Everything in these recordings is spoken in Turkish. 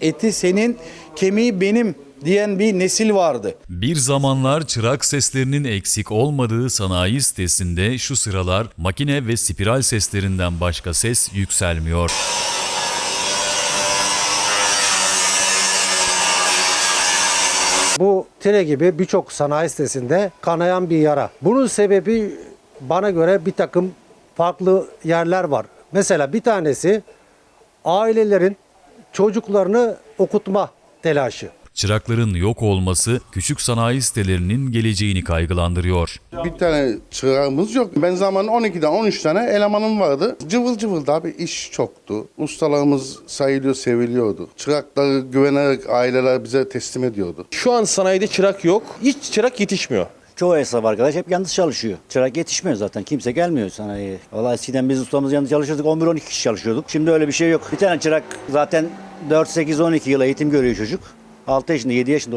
eti senin, kemiği benim diyen bir nesil vardı. Bir zamanlar çırak seslerinin eksik olmadığı sanayi sitesinde şu sıralar makine ve spiral seslerinden başka ses yükselmiyor. Bu tire gibi birçok sanayi sitesinde kanayan bir yara. Bunun sebebi bana göre bir takım farklı yerler var. Mesela bir tanesi ailelerin çocuklarını okutma telaşı. Çırakların yok olması küçük sanayi sitelerinin geleceğini kaygılandırıyor. Bir tane çırağımız yok. Ben zaman 12'den 13 tane elemanım vardı. Cıvıl cıvıldı abi iş çoktu. Ustalarımız sayılıyor, seviliyordu. Çırakları güvenerek aileler bize teslim ediyordu. Şu an sanayide çırak yok. Hiç çırak yetişmiyor. Çoğu esnaf arkadaş hep yalnız çalışıyor. Çırak yetişmiyor zaten. Kimse gelmiyor sanayiye. Vallahi eskiden biz ustamız yalnız çalışıyorduk. 11-12 kişi çalışıyorduk. Şimdi öyle bir şey yok. Bir tane çırak zaten 4-8-12 yıl eğitim görüyor çocuk. 6 yaşında 7 yaşında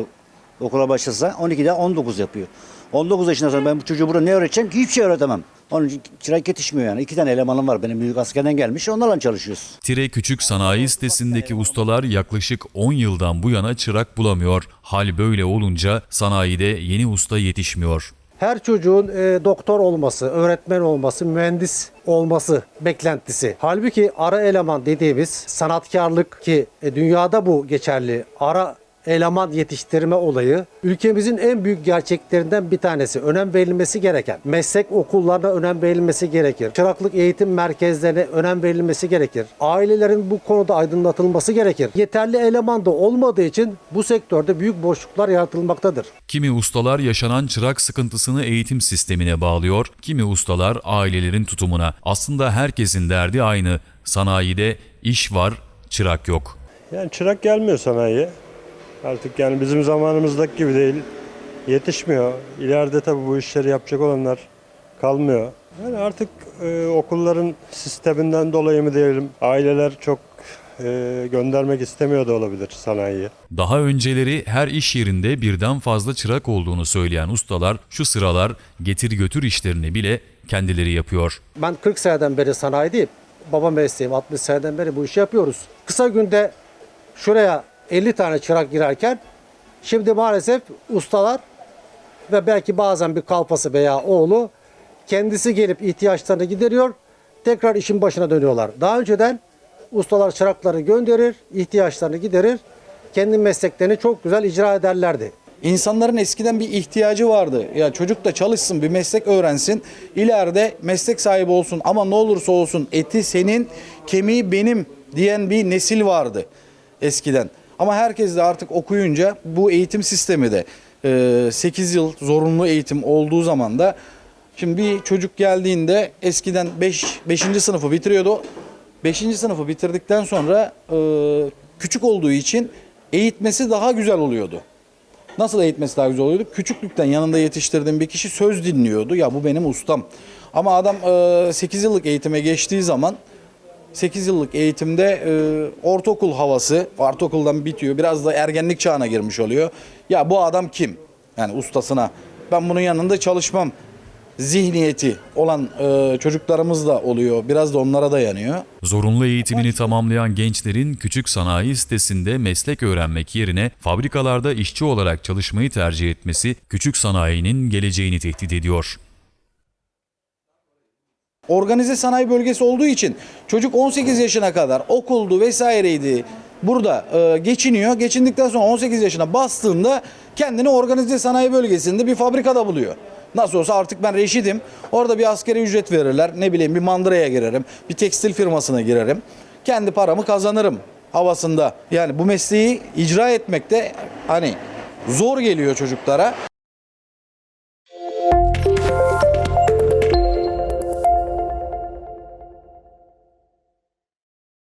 okula başlasa 12'de 19 yapıyor. 19 yaşından sonra ben bu çocuğu burada ne öğreteceğim ki? Hiçbir şey öğretemem. Onun için çırak yetişmiyor yani. İki tane elemanım var. Benim büyük askerden gelmiş. Onlarla çalışıyoruz. Tire Küçük Sanayi sitesindeki ustalar yaklaşık 10 yıldan bu yana çırak bulamıyor. Hal böyle olunca sanayide yeni usta yetişmiyor. Her çocuğun e, doktor olması, öğretmen olması, mühendis olması beklentisi. Halbuki ara eleman dediğimiz sanatkarlık ki e, dünyada bu geçerli. Ara eleman yetiştirme olayı ülkemizin en büyük gerçeklerinden bir tanesi. Önem verilmesi gereken. Meslek okullarına önem verilmesi gerekir. Çıraklık eğitim merkezlerine önem verilmesi gerekir. Ailelerin bu konuda aydınlatılması gerekir. Yeterli eleman da olmadığı için bu sektörde büyük boşluklar yaratılmaktadır. Kimi ustalar yaşanan çırak sıkıntısını eğitim sistemine bağlıyor, kimi ustalar ailelerin tutumuna. Aslında herkesin derdi aynı. Sanayide iş var, çırak yok. Yani çırak gelmiyor sanayiye. Artık yani bizim zamanımızdaki gibi değil. Yetişmiyor. İleride tabii bu işleri yapacak olanlar kalmıyor. Yani artık e, okulların sisteminden dolayı mı diyelim aileler çok e, göndermek istemiyor da olabilir sanayiye. Daha önceleri her iş yerinde birden fazla çırak olduğunu söyleyen ustalar şu sıralar getir götür işlerini bile kendileri yapıyor. Ben 40 seneden beri sanayideyim. Baba mesleğim 60 seneden beri bu işi yapıyoruz. Kısa günde şuraya 50 tane çırak girerken şimdi maalesef ustalar ve belki bazen bir kalfası veya oğlu kendisi gelip ihtiyaçlarını gideriyor. Tekrar işin başına dönüyorlar. Daha önceden ustalar çırakları gönderir, ihtiyaçlarını giderir. Kendi mesleklerini çok güzel icra ederlerdi. İnsanların eskiden bir ihtiyacı vardı. Ya çocuk da çalışsın, bir meslek öğrensin. ileride meslek sahibi olsun ama ne olursa olsun eti senin, kemiği benim diyen bir nesil vardı eskiden. Ama herkes de artık okuyunca bu eğitim sistemi de 8 yıl zorunlu eğitim olduğu zaman da şimdi bir çocuk geldiğinde eskiden 5 5. sınıfı bitiriyordu. 5. sınıfı bitirdikten sonra e, küçük olduğu için eğitmesi daha güzel oluyordu. Nasıl eğitmesi daha güzel oluyordu? Küçüklükten yanında yetiştirdiğim bir kişi söz dinliyordu. Ya bu benim ustam. Ama adam 8 yıllık eğitime geçtiği zaman 8 yıllık eğitimde e, ortaokul havası, ortaokuldan bitiyor. Biraz da ergenlik çağına girmiş oluyor. Ya bu adam kim? Yani ustasına. Ben bunun yanında çalışmam. Zihniyeti olan e, çocuklarımız da oluyor. Biraz da onlara dayanıyor. Zorunlu eğitimini tamamlayan gençlerin küçük sanayi sitesinde meslek öğrenmek yerine fabrikalarda işçi olarak çalışmayı tercih etmesi küçük sanayinin geleceğini tehdit ediyor. Organize sanayi bölgesi olduğu için çocuk 18 yaşına kadar okuldu vesaireydi. Burada e, geçiniyor. Geçindikten sonra 18 yaşına bastığında kendini organize sanayi bölgesinde bir fabrikada buluyor. Nasıl olsa artık ben reşidim. Orada bir askeri ücret verirler. Ne bileyim bir mandıraya girerim. Bir tekstil firmasına girerim. Kendi paramı kazanırım havasında. Yani bu mesleği icra etmekte hani zor geliyor çocuklara.